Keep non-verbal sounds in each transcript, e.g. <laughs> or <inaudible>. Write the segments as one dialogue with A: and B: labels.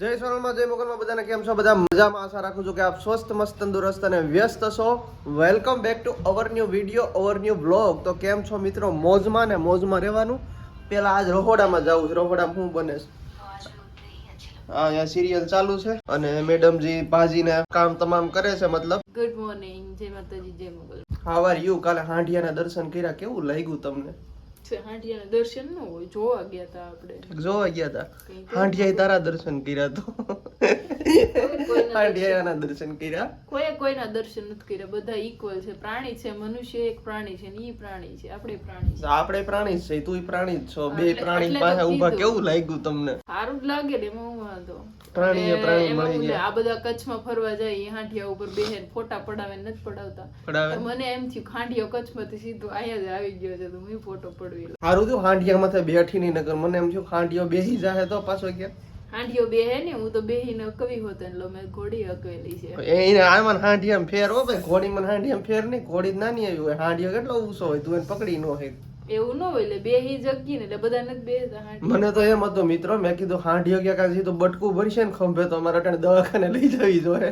A: જય સોનલમાં જય મોગલમાં બધાને કેમ છો? બધા મજામાં? આશા રાખું છું કે આપ સ્વસ્થ મસ્ત તંદુરસ્ત અને વ્યસ્ત છો. Welcome back to our new video our new vlog તો કેમ છો મિત્રો? મોજમાં ને મોજમાં રહેવાનું? પેલા આજ રહોડામાં જાઉં છે. રહોડામાં શું બને છે અહીંયા સિરિયલ ચાલુ છે. અને મેડમજી ભાજીને કામ તમામ કરે છે મતલબ?
B: ગુડ મોર્નિંગ જય માતાજી જય મોગલ.
A: હાવ આર યુ કાલે હાંઢિયાના દર્શન કર્યા. કેવું લાગ્યું તમને?
B: છે હાંડિયાના દર્શન ન હોય જોવા ગયા હતા આપણે.
A: જોવા ગયા હતા હાંડિયાએ તારા દર્શન કર્યા તો. હાંડિયાના દર્શન કર્યા.
B: કોઈએ કોઈના દર્શન નથી કર્યા બધા ઈક્વલ છે. પ્રાણી છે મનુષ્ય એક પ્રાણી છે ને ઈ પ્રાણી છે આપણે પ્રાણી છે.
A: આપણે પ્રાણી છે તું પ્રાણી જ છો. બે પ્રાણી પાસે ઊભા કેવું લાગ્યું તમને?
B: સારું જ લાગે ને એમાં હું વાંધો.
A: પ્રાણીએ પ્રાણી મળી ગયા.
B: આ બધા કચ્છમાં ફરવા જાય ઈ હાંડિયા ઉપર બેહેન ફોટા પડાવે નથી પડાવતા. મને એમ થયું હાંડિયો કચ્છમાંથી સીધું અહીંયા જ આવી ગયો છે તો હું ફોટો પડવી
A: સારું થયું હાંડિયા માથે બેઠી નહીં નગર. મને એમ થયું હાંડિયો બેસી જાય તો પાછો ક્યાં
B: હાંડિયો બે હે ને હું તો બેહીને કવિ હોત એટલે મેં ઘોડી અકવેલી છે.
A: એને આમાં હાંડિયામાં ફેર હો ભાઈ ઘોડીમાં હાંડિયામાં ફેર નહીં ઘોડી નાની આવી હોય. હાંડિયો કેટલો ઊંચો હોય તું એને પકડી ન હોય.
B: એવું ન હોય એટલે બેહી જગી ને એટલે બધા નથી બેસતા હાંડિયા
A: મને તો એમ હતું મિત્રો મેં કીધું હાંડિયો ક્યાં કાંઈ સીધું બટકું ભરશે ને ખંભે તો અમારે અટાણે દવાખાને લઈ જવી જોઈએ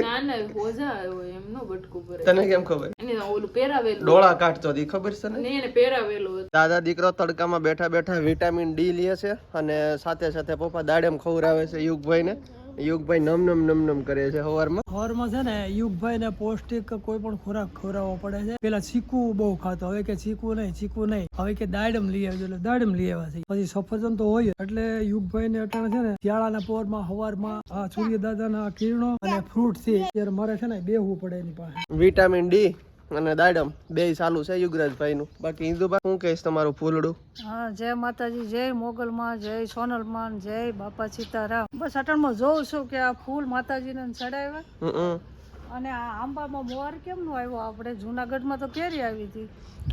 B: ના ના હોજા હોય એમ નો બટકું ભરે.
A: તને કેમ ખબર?
B: એને ઓલું પહેરાવેલું.
A: ડોળા કાઢતો હતી ખબર છે ને
B: ને એને પહેરાવેલું
A: દાદા દીકરો તડકામાં બેઠા બેઠા વિટામિન ડી લે છે અને સાથે સાથે પપ્પા દાડેમ ખવડાવે છે યુગભાઈ ને યુગભાઈ નમ નમ નમ નમ કરે છે હવારમાં.
C: હવારમાં છે ને યુગભાઈ ને પૌષ્ટિક કોઈ પણ ખોરાક ખવડાવવો પડે છે. પેલા ચીકુ બહુ ખાતો હવે કે ચીકુ નહીં ચીકુ નહીં હવે કે દાડમ લઈ આવજો એટલે દાડમ લઈ આવ્યા છે. પછી સફરજન તો હોય એટલે યુગભાઈ ને અટાણે છે ને શિયાળાના પોરમાં સવારમાં આ સૂર્ય દાદાના કિરણો અને ફ્રૂટથી અત્યારે મારે છે ને બેહવું પડે એની પાસે.
A: વિટામિન ડી અને દાડમ બે ચાલુ છે યુગરાજભાઈ નું બાકી ઇન્દુભાઈ શું કહીશ તમારું ફૂલડું?
D: હા જય માતાજી જય મોગલમાં જય સોનલમાં જય બાપા સીતારામ. બસ અટણમાં જોઉં છું કે આ ફૂલ માતાજીને ચડાવ્યા.
A: હમ.
D: અને આ આંબામાં મોર કેમ નો આવ્યો? આપણે જુનાગઢમાં તો કેરી આવી હતી.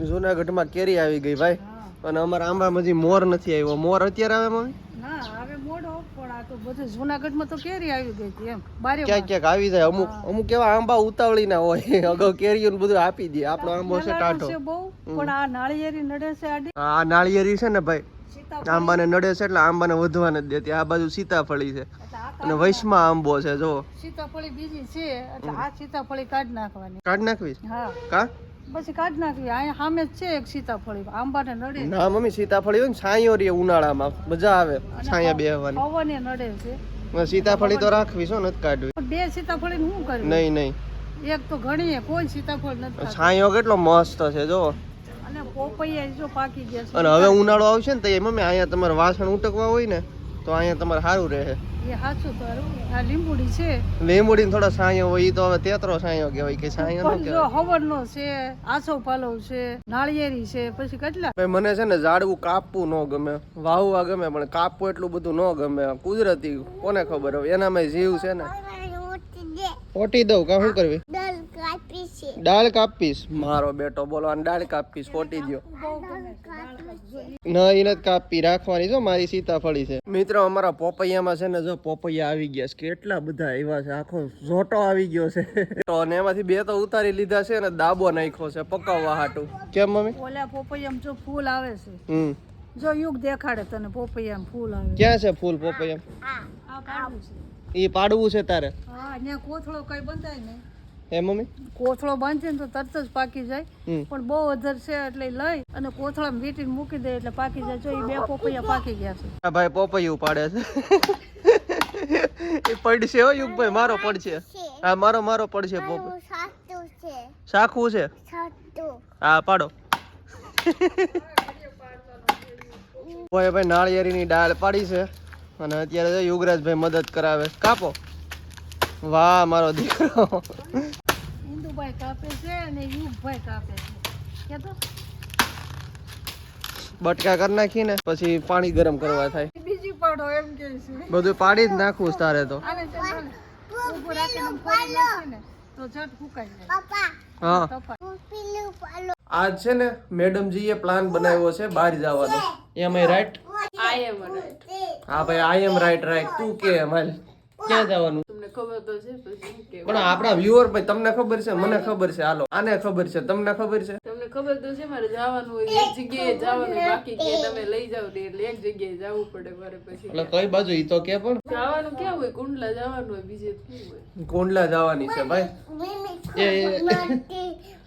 A: જુનાગઢમાં કેરી આવી ગઈ ભાઈ. અને અમારા આંબામાં હજી મોર નથી આવ્યો. મોર અત્યારે આવે મમ્મી?
D: ના હવે મોડો પણ આ તો બધું જુનાગઢમાં તો કેરી આવી ગઈ હતી એમ. બારે
A: ક્યાંક ક્યાંક આવી જાય. અમુક અમુક એવા આંબા ઉતાવળી ના હોય. <laughs> અગાઉ કેરીઓ બધું આપી દે. આપણો આંબો છે
D: બહુ પણ આ નાળિયેરી નડે છે
A: આ નાળિયેરી છે ને ભાઈ. આંબાને નડે છે એટલે આંબાને વધવા નથી દેતી આ બાજુ સીતાફળી છે. અને વૈશમાં આંબો છે જો
D: સીતાફળી બીજી છે એટલે આ સીતાફળી કાઢ નાખવાની.
A: કાઢ નાખવી?
D: હા.
A: કા?
D: પછી કાઢ નાખવી. અહીંયા સામે જ છે એક સીતાફળી. આંબાને નડે.
A: ના મમ્મી સીતાફળી હોય ને છાંયો રે ઉનાળામાં. મજા આવે. છાંયા બેહવાની.
D: પવને નડે છે.
A: સીતાફળી તો રાખવી છો નથી કાઢવી.
D: બે સીતાફળી હું કરું
A: નહીં નહીં.
D: એક તો ઘણી કોઈ સીતાફળ નથી
A: છાંયો કેટલો મસ્ત છે જો
D: અને પોપૈયા જો પાકી ગયા છે.
A: અને હવે ઉનાળો આવશે ને તો એ મમ્મી અહીંયા તમારે વાસણ ઉટકવા હોય ને તો અહીંયા તમારે સારું રહે.
D: એ સાચું કરું. આ લીંબુડી છે.
A: લીંબુડી થોડો છાંયો હોય ઈ તો હવે તેતરો છાંયો કહેવાય કે છાંયો નો કહેવાય.
D: હવનનો છે આસો પાલવ છે નાળિયેરી છે પછી કેટલા?
A: ભાઈ મને છે ને ઝાડવું કાપવું ન ગમે વાવવા ગમે પણ કાપવું એટલું બધું ન ગમે. કુદરતી કોને ખબર હવે? એનામાં જીવ છે ને. પોટી દઉં કા શું કરવી? દાળ કાપીશ. મારો બેટો બોલો અને દાળ કાપીશ ફોટી ગયો ના એ નથી કાપી. રાખવાની જો મારી સીતાફળી છે. મિત્રો અમારા પોપૈયામાં છે ને જો પોપૈયા આવી ગયા છે કેટલા બધા આવ્યા છે આખો ઝોટો આવી ગયો છે. તો અને એમાંથી બે તો ઉતારી લીધા છે અને દાબો નાખ્યો છે પકાવવા હાટું. કેમ મમ્મી?
D: ઓલા પોપૈયામાં જો ફૂલ આવે છે.
A: હમ.
D: જો યુગ દેખાડે તને પોપૈયામાં ફૂલ આવે.
A: ક્યાં છે ફૂલ પોપૈયા?
D: આ પાડવું છે.
A: એ પાડવું છે તારે?
D: હા અહીંયા કોથળો કઈ બંધાય ને
A: હે મમ્મી?
D: કોથળો બાંધે ને તો તરત જ પાકી જાય. પણ બહુ અધર છે એટલે લઈ અને કોથળામાં વીટીને મૂકી દે એટલે પાકી જાય. જો એ બે પોપૈયા પાકી ગયા છે.
A: આ ભાઈ પોપૈયું પાડે છે. એ પડશે હો યુગભાઈ મારો પડશે. હા મારો મારો પડશે પોપૈ શાખું છે? હા પાડો. ભાઈ ભાઈ નાળિયેરીની દાળ પાડી છે. અને અત્યારે યુગરાજભાઈ મદદ કરાવે. કાપો. વાહ મારો દીકરો.
D: કાપે છે અને યુગભાઈ કાપે છે. કે તો
A: બટકા કરી નાખીને પછી પાણી ગરમ કરવા થાય.
D: બીજી પાડો એમ કે છે.
A: બધું પાડી જ નાખવું છે તારે તો
D: રાખીને નાખીને ફૂંકાઈ જાય.
A: હા. આજ છે ને મેડમજીએ પ્લાન બનાવ્યો છે બહાર જવાનો. Am right
B: I am.
A: હા ભાઈ આઈ એમ રાઈટ રાઈટ તું કે માલ ક્યાં જવાનું?
B: ખબર તો છે પછી
A: પણ આપણા વ્યુઅર ભાઈ તમને ખબર છે મને ખબર છે હાલો. આને ખબર છે તમને ખબર છે?
B: તમને ખબર તો છે મારે જવાનું હોય એક જગ્યાએ જવાનું બાકી કે તમે લઈ જાવ તે એટલે એક જગ્યાએ જવું પડે મારે પછી.
A: એટલે કઈ બાજુ ઈ તો કે પણ.
B: જવાનું ક્યાં હોય? કુંડલા જવાનું હોય બીજે શું હોય?
A: કુંડલા જવાની છે ભાઈ. એ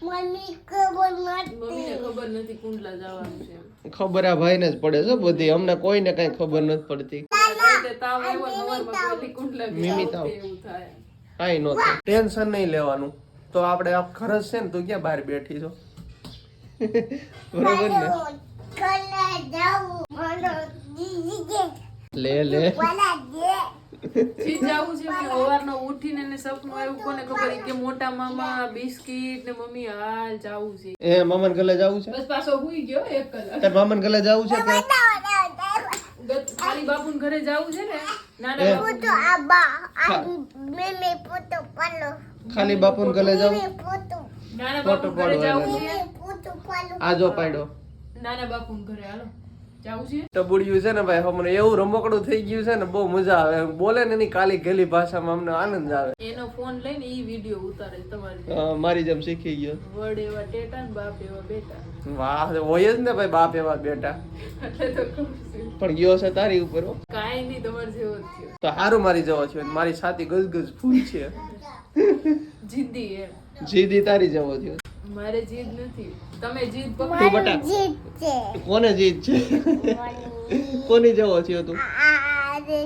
B: મમ્મીને ખબર નથી કુંડલા જવાનું
A: ખબર આ ભાઈને જ પડે છે બધી. અમને કોઈને કઈ ખબર નથી પડતી.
B: રાતે તાવ આવ્યો ને સવારમાં પહેલી
A: મિમી તાવ.
B: એવું થાય.
A: કાંઈ ન ટેન્શન નહીં લેવાનું. તો આપણે આ ખરજ છે ને તું ક્યાં બહાર બેઠી છો? બરોબર ને? લે લે.
B: જી છે સવારનો ઉઠીને એને સપનું આવ્યું કોને ખબર કે મોટા મામા બિસ્કિટ ને મમ્મી હાલ જાવું છે.
A: એ મામાને ગલે જવું છે?
B: બસ પાછો હુઈ ગયો એક કલાક.
A: તાર મામાને ગલે જાવું છે કે
B: ખાલી બાપુ ઘરે જાવું છે ને નાના બાપુ.
A: ખાલી બાપુને ગલે જવું
B: નાના
A: ફોટો
B: બાપુ ઘરે જાવું પોતો
A: આ આજો પાડો.
B: નાના બાપુ ઘરે હાલો
A: ટબુડિયું છે? ને ભાઈ હમણે એવું રમકડું થઈ ગયું છે ને બહુ મજા આવે. બોલે ને એની કાલી ગેલી ભાષામાં અમને આનંદ આવે.
B: એનો ફોન લઈને ઈ વીડિયો ઉતારે તમારી.
A: મારી જેમ શીખી ગયો.
B: વડ એવા ટેટા ને બાપ એવા બેટા.
A: વાહ હોય જ ને ભાઈ બાપ એવા બેટા.
B: એટલે તો
A: પણ ગયો છે તારી ઉપર કાઈ
B: કાંઈ નહીં તમારે જેવો જ થયો.
A: તો હારું મારી જવો છે મારી છાતી ગજગજ ફૂલ છે.
B: જીદી
A: જીદી તારી જવો થયો.
B: મારે જીદ નથી. તમે જીદ પકડી.
A: બટા. કોને જીદ છે? કોની જવો છે તું?
B: આ કે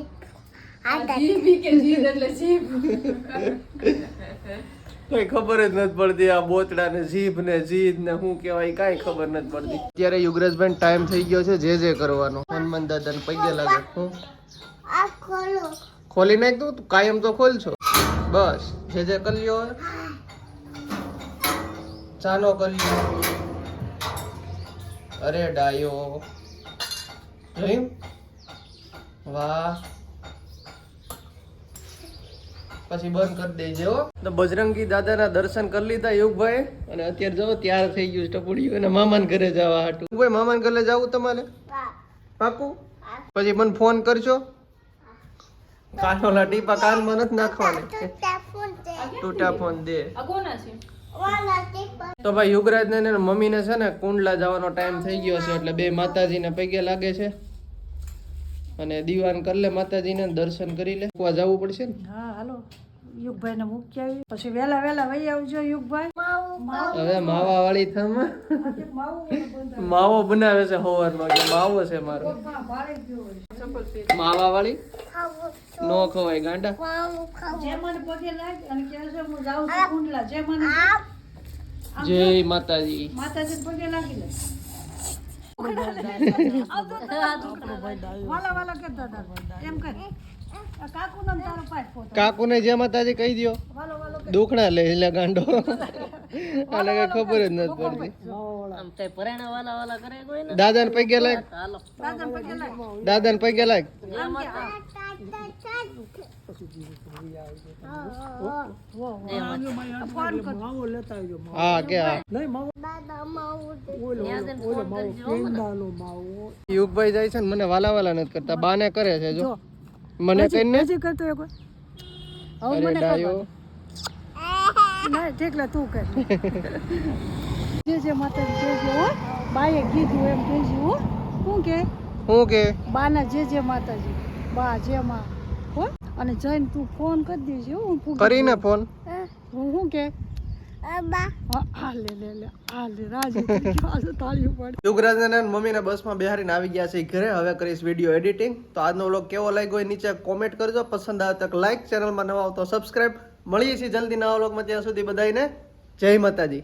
B: જીદ એટલે જીભ?
A: કઈ ખબર જ નથી પડતી આ બોતડા ને જીભ ને જીદ ને શું કહેવાય કાંઈ ખબર નથી પડતી. અત્યારે યુગરાજભાઈ ટાઈમ થઈ ગયો છે જે જે કરવાનો. હનુમાન દાદા ને પગે લાગે. હું? ખોલી. નાખ તું કાયમ તો ખોલ છો બસ જે જે કરી લ્યો હવે ચાલો કરી લ્યો અરે ડાયો. જોયું વાહ. પછી બંધ કરી દેજે તો બજરંગી દાદાના દર્શન કરી લીધા યુગભાઈ અને અત્યારે જો તૈયાર થઈ ગયું છે ટપુડિયું અને મામાને ઘરે જવા હાટું. ભાઈ મામાને ઘરે જવું તમારે? પાકું? પછી મને ફોન કરજો. કાનોલા ટીપા કાનમાં નથી નાખવાને. તૂટા ફોન દે.
B: અગોના છે?
A: તો ભાઈ યુગરાજ ને મમ્મીને છે ને કુંડલા જવાનો ટાઈમ થઈ ગયો છે એટલે બે માતાજીને પગે લાગે છે. અને દીવાન કરી લે માતાજીને દર્શન કરી લે. કુવા જવું પડશે ને?
D: હા હાલો. યુગભાઈ ને મૂકી આવી. પછી વેલા વેલા વહી આવજો યુગભાઈ.
A: હવે માવા વાળી થમ.
D: માવો
A: બનાવે છે સવારનો કે માવો છે મારો. માવા વાળી નો ખવાય ગાંડા.
D: જે મને પગે લાગે અને કે છે હું જાઉં છું કુંડલા. જે મને
A: જય માતાજી.
D: માતાજી પગે લાગી લે. વાલા વાલા કે દાદા એમ કર. આ કાકુ ને તારો
A: કાકુને જય માતાજી કહી દો
D: વાલો વાલો
A: દુખણા લે એટલે ગાંડો. આને કઈ ખબર જ નથી પડતી. દાદાને પગે લાગ.
D: દાદા ને લાગ.
A: દાદાને પગે લાગ.
D: ફોન કર.
A: હા કે યુગભાઈ જાય છે ને મને વાલા વાલા નથી કરતા. બાને કરે છે જો. મને કઈ
D: નથી કરતો ના તું કર જે જે માતાજી જે જે હો બાએ કીધું એમ કહેજે હો. શું કે?
A: હું કે?
D: બાના જે જે માતાજી બા જે માં હો. અને જઈને તું ફોન કરી દેજે હું
A: કરીને ફોન.
D: હું? શું કે? હા,
A: મમ્મીને બસમાં બેહારીને આવી ગયા છે ઘરે. હવે કરીશ વીડિયો એડિટિંગ તો આજનો વ્લોગ કેવો લાગ્યો નીચે કોમેન્ટ કરજો. પસંદ આવે તો લાઈક ચેનલમાં નવા આવતો સબસ્ક્રાઈબ સબસ્ક્રાઇબ મળીએ છીએ જલ્દી નવા લોકમાં ત્યાં સુધી બધાને જય માતાજી.